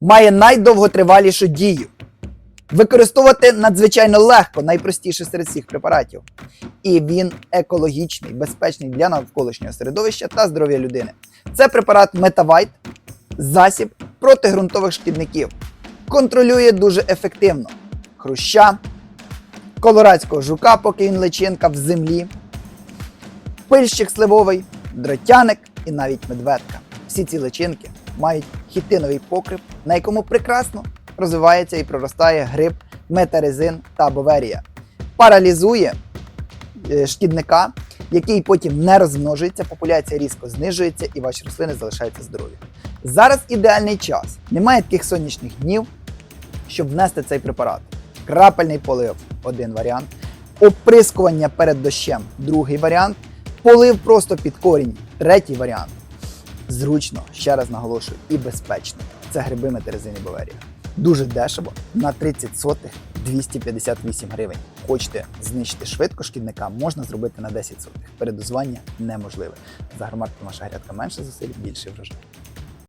має найдовготривалішу дію. Використовувати надзвичайно легко, найпростіше серед всіх препаратів. І він екологічний, безпечний для навколишнього середовища та здоров'я людини. Це препарат Metavite, засіб проти ґрунтових шкідників. Контролює дуже ефективно хруща, колорадського жука, поки він личинка в землі, пильщик сливовий, дротяник і навіть медведка. Всі ці личинки мають хітиновий покрив, на якому прекрасно розвивається і проростає гриб метарезин та боверія. Паралізує е, шкідника, який потім не розмножується, популяція різко знижується і ваші рослини залишаються здорові. Зараз ідеальний час. Немає таких сонячних днів, щоб внести цей препарат. Крапельний полив один варіант, оприскування перед дощем другий варіант, полив просто під корінь третій варіант. Зручно, ще раз наголошую, і безпечно. Це гриби Терезині Баверія. Дуже дешево, на 30 сотих 258 гривень. Хочете знищити швидко шкідника, можна зробити на 10 сотих. Передозування неможливе. За громадком наша грядка менше зусиль, більше врожай.